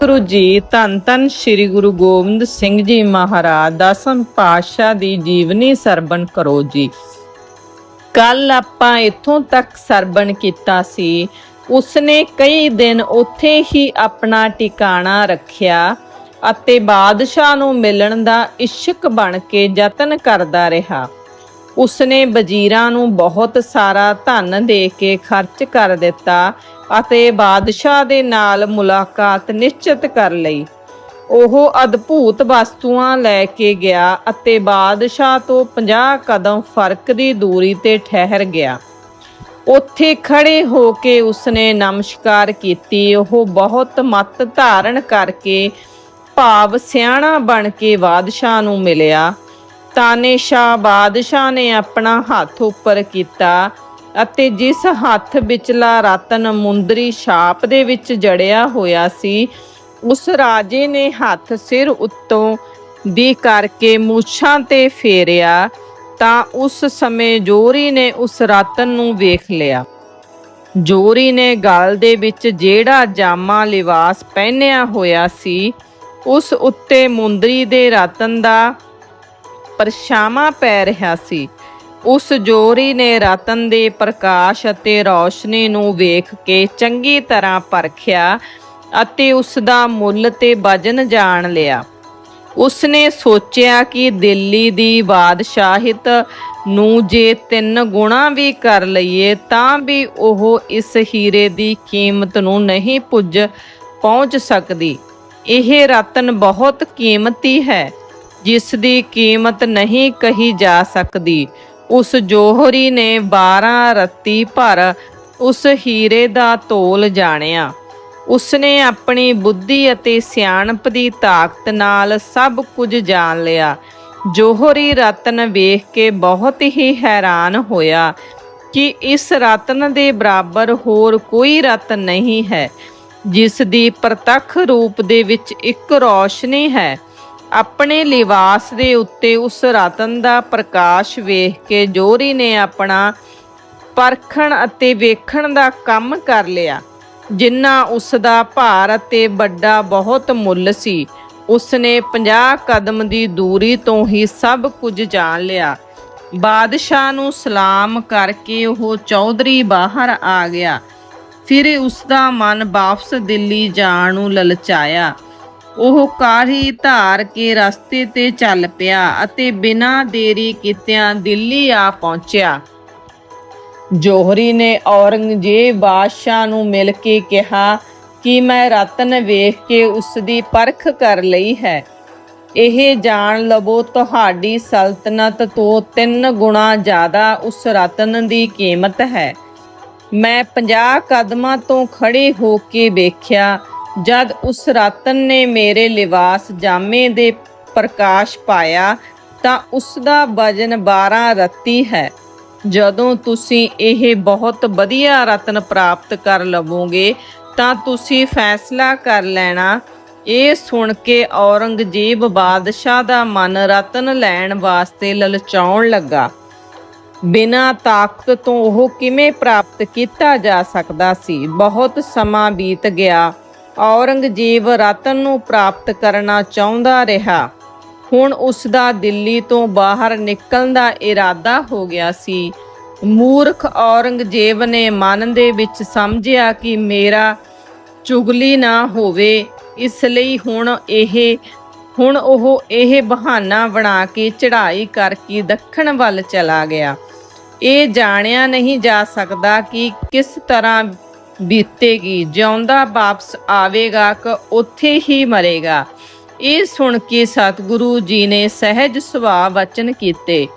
ਗੁਰੂ ਜੀ, ਧੰਨ ਧੰਨ ਸ੍ਰੀ ਗੁਰੂ ਗੋਬਿੰਦ ਸਿੰਘ ਜੀ ਮਹਾਰਾਜ ਦਸਮ ਪਾਤਸ਼ਾਹ ਦੀ ਜੀਵਨੀ ਸਰਵਣ ਕਰੋ ਜੀ। ਕੱਲ ਆਪਾਂ ਇੱਥੋਂ ਤੱਕ ਸਰਵਣ ਕੀਤਾ ਸੀ। ਉਸਨੇ ਕਈ ਦਿਨ ਉੱਥੇ ਹੀ ਆਪਣਾ ਟਿਕਾਣਾ ਰੱਖਿਆ ਅਤੇ ਬਾਦਸ਼ਾਹ ਨੂੰ ਮਿਲਣ ਦਾ ਇਸ਼ਕ ਬਣ ਕੇ ਯਤਨ ਕਰਦਾ ਰਿਹਾ। ਉਸਨੇ ਵਜ਼ੀਰਾਂ ਨੂੰ ਬਹੁਤ ਸਾਰਾ ਧਨ ਦੇ ਕੇ ਖਰਚ ਕਰ ਦਿੱਤਾ ਅਤੇ ਬਾਦਸ਼ਾਹ ਦੇ ਨਾਲ ਮੁਲਾਕਾਤ ਨਿਸ਼ਚਿਤ ਕਰ ਲਈ। ਉਹ ਅਦਭੂਤ ਵਸਤੂਆਂ ਲੈ ਕੇ ਗਿਆ ਅਤੇ ਬਾਦਸ਼ਾਹ ਤੋਂ 50 ਕਦਮ ਫ਼ਰਕ ਦੀ ਦੂਰੀ ਤੇ ਠਹਿਰ ਗਿਆ। ਉੱਥੇ ਖੜੇ ਹੋ ਕੇ ਉਸਨੇ ਨਮਸਕਾਰ ਕੀਤੀ। ਉਹ ਬਹੁਤ ਮੱਤ ਧਾਰਨ ਕਰਕੇ ਭਾਵ ਸਿਆਣਾ ਬਣ ਕੇ ਬਾਦਸ਼ਾਹ ਨੂੰ ਮਿਲਿਆ। ਤਾਨੇਸ਼ਾਹ ਬਾਦਸ਼ਾਹ ਨੇ ਆਪਣਾ ਹੱਥ ਉੱਪਰ ਕੀਤਾ ਅਤੇ ਜਿਸ ਹੱਥ ਵਿਚਲਾ ਰਤਨ ਮੁੰਦਰੀ ਛਾਪ ਦੇ ਵਿੱਚ ਜੜਿਆ ਹੋਇਆ ਸੀ, ਉਸ ਰਾਜੇ ਨੇ ਹੱਥ ਸਿਰ ਉੱਤੋਂ ਦੀ ਕਰਕੇ ਮੂਛਾਂ ਤੇ ਫੇਰਿਆ ਤਾਂ ਉਸ ਸਮੇਂ ਜੋਰੀ ਨੇ ਉਸ ਰਤਨ ਨੂੰ ਵੇਖ ਲਿਆ। ਜੋਰੀ ਨੇ ਗਲ ਦੇ ਵਿੱਚ ਜਿਹੜਾ ਜਾਮਾ ਲਿਵਾਸ ਪਹਿਨਿਆ ਹੋਇਆ ਸੀ, ਉਸ ਉੱਤੇ ਮੁੰਦਰੀ ਦੇ ਰਤਨ ਦਾ ਪਰਛਾਵਾਂ ਪੈ ਰਿਹਾ ਸੀ। ਉਸ ਜੋਰੀ ਨੇ ਰਤਨ ਦੇ ਪ੍ਰਕਾਸ਼ ਅਤੇ ਰੌਸ਼ਨੀ ਨੂੰ ਵੇਖ ਕੇ ਚੰਗੀ ਤਰ੍ਹਾਂ ਪਰਖਿਆ ਅਤੇ ਉਸ ਦਾ ਮੁੱਲ ਤੇ ਵਜਨ ਜਾਣ ਲਿਆ। ਉਸਨੇ ਸੋਚਿਆ ਕਿ ਦਿੱਲੀ ਦੀ ਬਾਦਸ਼ਾਹਿਤ ਨੂੰ ਜੇ ਤਿੰਨ ਗੁਣਾ ਵੀ ਕਰ ਲਈਏ, ਤਾਂ ਵੀ ਉਹ ਇਸ ਹੀਰੇ ਦੀ ਕੀਮਤ ਨੂੰ ਨਹੀਂ ਪੁੱਜ ਪਹੁੰਚ ਸਕਦੀ। ਇਹ ਰਤਨ ਬਹੁਤ ਕੀਮਤੀ ਹੈ। ਜਿਸ ਦੀ ਕੀਮਤ ਨਹੀਂ ਕਹੀ ਜਾ ਸਕਦੀ, ਉਸ ਜੋਹਰੀ ਨੇ 12 ਰੱਤੀ ਭਰ ਉਸ ਹੀਰੇ ਦਾ ਤੋਲ ਜਾਣਿਆ। ਉਸਨੇ ਆਪਣੀ ਬੁੱਧੀ ਅਤੇ ਸਿਆਣਪ ਦੀ ਤਾਕਤ ਨਾਲ ਸਭ ਕੁਝ ਜਾਣ ਲਿਆ। ਜੋਹਰੀ ਰਤਨ ਵੇਖ ਕੇ ਬਹੁਤ ਹੀ ਹੈਰਾਨ ਹੋਇਆ ਕਿ ਇਸ ਰਤਨ ਦੇ ਬਰਾਬਰ ਹੋਰ ਕੋਈ ਰਤਨ ਨਹੀਂ ਹੈ, ਜਿਸ ਦੀ ਪ੍ਰਤੱਖ ਰੂਪ ਦੇ ਵਿੱਚ ਇੱਕ ਰੌਸ਼ਨੀ ਹੈ। ਆਪਣੇ ਲਿਵਾਸ ਦੇ ਉੱਤੇ ਉਸ ਰਤਨ ਦਾ ਪ੍ਰਕਾਸ਼ ਵੇਖ ਕੇ ਜੋਰੀ ਨੇ ਆਪਣਾ ਪਰਖਣ ਅਤੇ ਵੇਖਣ ਦਾ ਕੰਮ ਕਰ ਲਿਆ, ਜਿੰਨਾ ਉਸ ਦਾ ਭਾਰ ਅਤੇ ਵੱਡਾ ਬਹੁਤ ਮੁੱਲ ਸੀ। ਉਸਨੇ 50 ਕਦਮ ਦੀ ਦੂਰੀ ਤੋਂ ਹੀ ਸਭ ਕੁਝ ਜਾਣ ਲਿਆ। ਬਾਦਸ਼ਾਹ ਨੂੰ ਸਲਾਮ ਕਰਕੇ ਉਹ ਚੌਧਰੀ ਬਾਹਰ ਆ ਗਿਆ। ਫਿਰ ਉਸ ਦਾ ਮਨ ਵਾਪਸ ਦਿੱਲੀ ਜਾਣ ਨੂੰ ਲਲਚਾਇਆ। ਉਹ ਕਾਹੀ ਧਾਰ ਕੇ ਰਸਤੇ ਤੇ ਚੱਲ ਪਿਆ ਅਤੇ ਬਿਨਾਂ ਦੇਰੀ ਕੀਤਿਆਂ ਦਿੱਲੀ ਆ ਪਹੁੰਚਿਆ। ਜੋਹਰੀ ਨੇ ਔਰੰਗਜ਼ੇਬ ਬਾਦਸ਼ਾਹ ਨੂੰ ਮਿਲ ਕੇ ਕਿਹਾ ਕਿ ਮੈਂ ਰਤਨ ਵੇਖ ਕੇ ਉਸ ਦੀ ਪਰਖ ਕਰ ਲਈ ਹੈ। ਇਹ ਜਾਣ ਲਵੋ ਤੁਹਾਡੀ ਸਲਤਨਤ ਤੋਂ ਤਿੰਨ ਗੁਣਾ ਜ਼ਿਆਦਾ ਉਸ ਰਤਨ ਦੀ ਕੀਮਤ ਹੈ। ਮੈਂ 50 ਕਦਮਾਂ ਤੋਂ ਖੜੇ ਹੋ ਕੇ ਵੇਖਿਆ ਜਦ ਉਸ ਰਤਨ ਨੇ ਮੇਰੇ ਲਿਵਾਸ ਜਾਮੇ ਦੇ ਪ੍ਰਕਾਸ਼ ਪਾਇਆ, ਤਾਂ ਉਸ ਦਾ ਵਜਨ 12 ਰੱਤੀ ਹੈ। ਜਦੋਂ ਤੁਸੀਂ ਇਹ ਬਹੁਤ ਵਧੀਆ ਰਤਨ ਪ੍ਰਾਪਤ ਕਰ ਲਵੋਗੇ, ਤਾਂ ਤੁਸੀਂ ਫੈਸਲਾ ਕਰ ਲੈਣਾ। ਇਹ ਸੁਣ ਕੇ ਔਰੰਗਜ਼ੇਬ ਬਾਦਸ਼ਾਹ ਦਾ ਮਨ ਰਤਨ ਲੈਣ ਵਾਸਤੇ ਲਲਚਾਉਣ ਲੱਗਾ। ਬਿਨਾਂ ਤਾਕਤ ਤੋਂ ਉਹ ਕਿਵੇਂ ਪ੍ਰਾਪਤ ਕੀਤਾ ਜਾ ਸਕਦਾ ਸੀ? ਬਹੁਤ ਸਮਾਂ ਬੀਤ ਗਿਆ। ਔਰੰਗਜ਼ੇਬ ਰਤਨ ਨੂੰ ਪ੍ਰਾਪਤ ਕਰਨਾ ਚਾਹੁੰਦਾ ਰਿਹਾ। ਹੁਣ ਉਸ ਦਾ ਦਿੱਲੀ ਤੋਂ ਬਾਹਰ ਨਿਕਲਣ ਦਾ ਇਰਾਦਾ ਹੋ ਗਿਆ ਸੀ। ਮੂਰਖ ਔਰੰਗਜ਼ੇਬ ਨੇ ਮਨ ਦੇ ਵਿੱਚ ਸਮਝਿਆ ਕਿ ਮੇਰਾ ਚੁਗਲੀ ਨਾ ਹੋਵੇ, ਇਸ ਲਈ ਹੁਣ ਇਹ, ਹੁਣ ਉਹ ਇਹ ਬਹਾਨਾ ਬਣਾ ਕੇ ਚੜ੍ਹਾਈ ਕਰਕੇ ਦੱਖਣ ਵੱਲ ਚਲਾ ਗਿਆ। ਇਹ ਜਾਣਿਆ ਨਹੀਂ ਜਾ ਸਕਦਾ ਕਿ ਕਿਸ ਤਰ੍ਹਾਂ ਬੀਤੇਗੀ, ਜਿਉਂਦਾ ਵਾਪਸ ਆਵੇਗਾ ਕਿ ਉੱਥੇ ਹੀ ਮਰੇਗਾ। ਇਹ ਸੁਣ ਕੇ ਸਤਿਗੁਰੂ ਜੀ ਨੇ ਸਹਿਜ ਸੁਭਾਅ ਵਚਨ ਕੀਤੇ।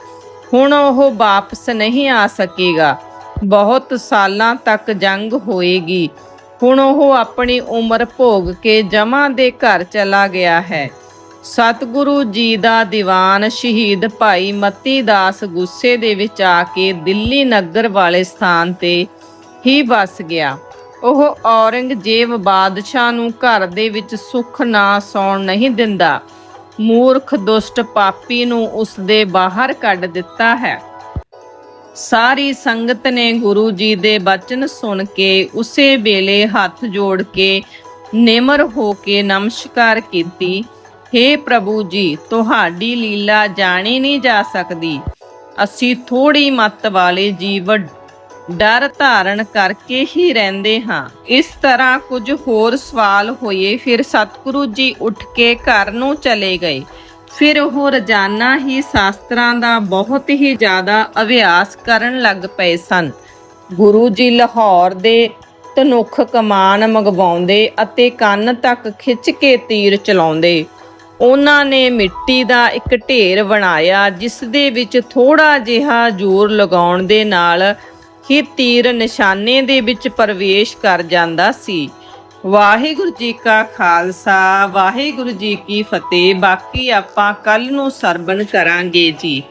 ਹੁਣ ਉਹ ਵਾਪਸ ਨਹੀਂ ਆ ਸਕੇਗਾ। ਬਹੁਤ ਸਾਲਾਂ ਤੱਕ ਜੰਗ ਹੋਏਗੀ। ਹੁਣ ਉਹ ਆਪਣੀ ਉਮਰ ਭੋਗ ਕੇ ਜਮਾਂ ਦੇ ਘਰ ਚਲਾ ਗਿਆ ਹੈ। ਸਤਿਗੁਰੂ ਜੀ ਦਾ ਦੀਵਾਨ ਸ਼ਹੀਦ ਭਾਈ ਮਤੀ ਦਾਸ ਗੁੱਸੇ ਦੇ ਵਿੱਚ ਆ ਕੇ ਦਿੱਲੀ ਨਗਰ ਵਾਲੇ ਸਥਾਨ ਤੇ ਹੀ ਵਸ ਗਿਆ। ਉਹ ਔਰੰਗਜ਼ੇਬ ਬਾਦਸ਼ਾਹ ਨੂੰ ਘਰ ਦੇ ਵਿੱਚ ਸੁੱਖ ਨਾ ਸੌਣ ਨਹੀਂ ਦਿੰਦਾ। ਮੂਰਖ ਦੁਸ਼ਟ ਪਾਪੀ ਨੂੰ ਉਸ ਦੇ ਬਾਹਰ ਕੱਢ ਦਿੱਤਾ ਹੈ। ਸਾਰੀ ਸੰਗਤ ਨੇ ਗੁਰੂ ਜੀ ਦੇ ਬਚਨ ਸੁਣ ਕੇ ਉਸੇ ਵੇਲੇ ਹੱਥ ਜੋੜ ਕੇ ਨਿਮਰ ਹੋ ਕੇ ਨਮਸਕਾਰ ਕੀਤੀ हे ਪ੍ਰਭੂ ਜੀ, ਤੁਹਾਡੀ ਲੀਲਾ ਜਾਣੀ ਨਹੀਂ ਜਾ ਸਕਦੀ। ਅਸੀਂ ਥੋੜੀ ਮੱਤ ਵਾਲੇ ਜੀਵ ਡਰ ਧਾਰਨ ਕਰਕੇ ਹੀ ਰਹਿੰਦੇ ਹਾਂ। ਇਸ ਤਰ੍ਹਾਂ ਕੁਝ ਹੋਰ ਸਵਾਲ ਹੋਏ, ਫਿਰ ਸਤਿਗੁਰੂ ਜੀ ਉੱਠ ਕੇ ਘਰ ਨੂੰ ਚਲੇ ਗਏ। ਫਿਰ ਉਹ ਰੋਜ਼ਾਨਾ ਹੀ ਸ਼ਾਸਤਰਾਂ ਦਾ ਬਹੁਤ ਹੀ ਜ਼ਿਆਦਾ ਅਭਿਆਸ ਕਰਨ ਲੱਗ ਪਏ ਸਨ। ਗੁਰੂ ਜੀ ਲਾਹੌਰ ਦੇ ਤਨੁਖ ਕਮਾਨ ਮੰਗਵਾਉਂਦੇ ਅਤੇ ਕੰਨ ਤੱਕ ਖਿੱਚ ਕੇ ਤੀਰ ਚਲਾਉਂਦੇ। ਉਹਨਾਂ ਨੇ ਮਿੱਟੀ ਦਾ ਇੱਕ ਢੇਰ ਬਣਾਇਆ, ਜਿਸ ਦੇ ਵਿੱਚ ਥੋੜਾ ਜਿਹਾ ਜ਼ੋਰ ਲਗਾਉਣ ਦੇ ਨਾਲ ਹੀ ਤੀਰ ਨਿਸ਼ਾਨੇ ਦੇ ਵਿੱਚ ਪ੍ਰਵੇਸ਼ ਕਰ ਜਾਂਦਾ ਸੀ। ਵਾਹਿਗੁਰੂ ਜੀ ਕਾ ਖਾਲਸਾ, ਵਾਹਿਗੁਰੂ ਜੀ ਕੀ ਫਤਿਹ। ਬਾਕੀ ਆਪਾਂ ਕੱਲ ਨੂੰ ਸਰਵਣ ਕਰਾਂਗੇ ਜੀ।